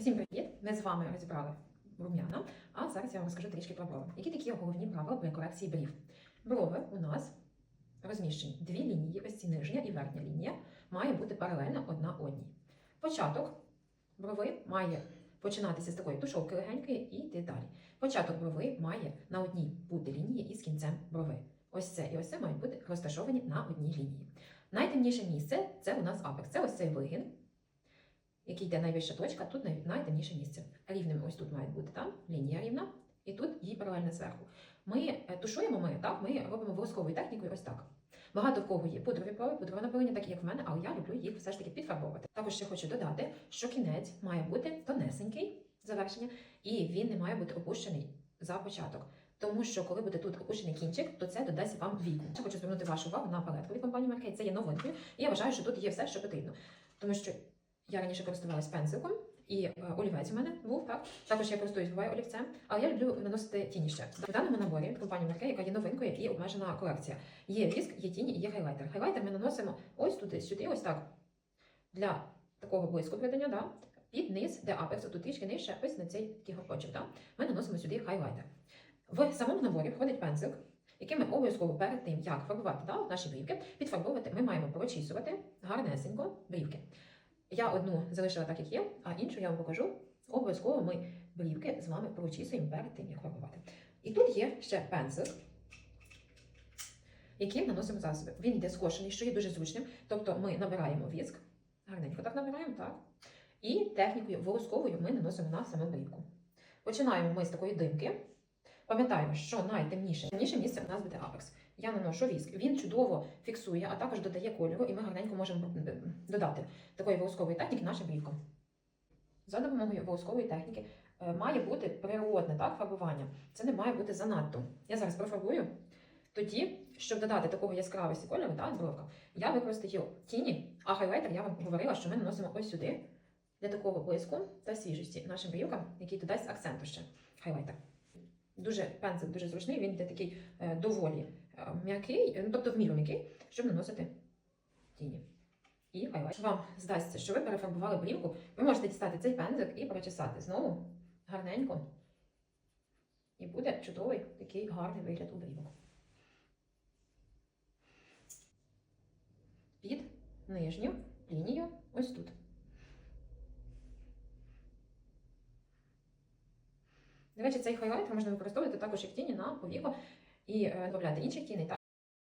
Усім привіт! Ми з вами розібрали рум'яна, а зараз я вам розкажу трішки про брови. Які такі головні правила при корекції брів? Брови у нас розміщені дві лінії, ось ці нижня і верхня лінія, має бути паралельно одна одній. Початок брови має починатися з такої тушовки легенької і йти далі. Початок брови має на одній бути лінії із кінцем брови. Ось це і ось це мають бути розташовані на одній лінії. Найтемніше місце це у нас апекс. Це ось цей вигін, який йде найвища точка, тут най- найтемніше місце. Рівними ось тут має бути там лінія рівна, і тут її паралельно зверху. Ми е, тушуємо ми так, ми робимо волосковою технікою ось так. Багато в кого є пудрові брови, пудрове напилення, так як в мене, але я люблю їх все ж таки підфарбовувати. Також ще хочу додати, що кінець має бути тонесенький завершення, і він не має бути опущений за початок. Тому що коли буде тут опущений кінчик, то це додасть вам віку. Я хочу звернути вашу увагу на палетку від компанії Маркей. Це є новинкою, і я вважаю, що тут є все, що потрібно. Тому що я раніше користувалась пензликом, і е, олівець у мене був так. Також я користуюсь буває олівцем, але я люблю наносити тіні ще. В даному наборі компанії Маркей, яка є новинкою і обмежена колекція. Є віск, є тіні і є хайлайтер. Хайлайтер ми наносимо ось туди, сюди, ось так. Для такого близько придання, да? під низ, де апекс, тут трішки нижче, ось на цей такий. Да? Ми наносимо сюди хайлайтер. В самому наборі входить пензлик, який ми обов'язково перед тим, як фарбувати да, наші брівки, підфарбовувати, ми маємо прочісувати гарнесенько брівки. Я одну залишила так, як є, а іншу я вам покажу. Обов'язково ми брівки з вами прочісуємо перед тим, як фарбувати. І тут є ще пензлик, яким наносимо засоби. Він йде скошений, що є дуже зручним. Тобто ми набираємо віск, гарненько так набираємо, так. І технікою волосковою ми наносимо на саму брівку. Починаємо ми з такої димки. Пам'ятаємо, що найтемніше темніше місце у нас буде апекс. Я наношу віск. Він чудово фіксує, а також додає кольору, і ми гарненько можемо додати такої волоскової техніки нашим брівкам. За допомогою волоскової техніки е, має бути природне так, фарбування. Це не має бути занадто. Я зараз профарбую. Тоді, щоб додати такого яскравості кольору, так, бровка, я використаю тіні, а хайлайтер я вам говорила, що ми наносимо ось сюди для такого блиску та свіжості нашим брівкам, який додасть акценту ще хайлайтер. Дуже пензель дуже зручний, він йде такий е, доволі м'який, е, ну тобто в міру м'який, щоб наносити тіні. І хайлайтер. Вам здасться, що ви перефарбували брівку, ви можете дістати цей пензик і прочесати знову гарненько. І буде чудовий такий гарний вигляд у брівок. Під нижню лінію ось тут. До речі, цей хайлайтер можна використовувати також як тіні на повіко і е, додати інших тіней.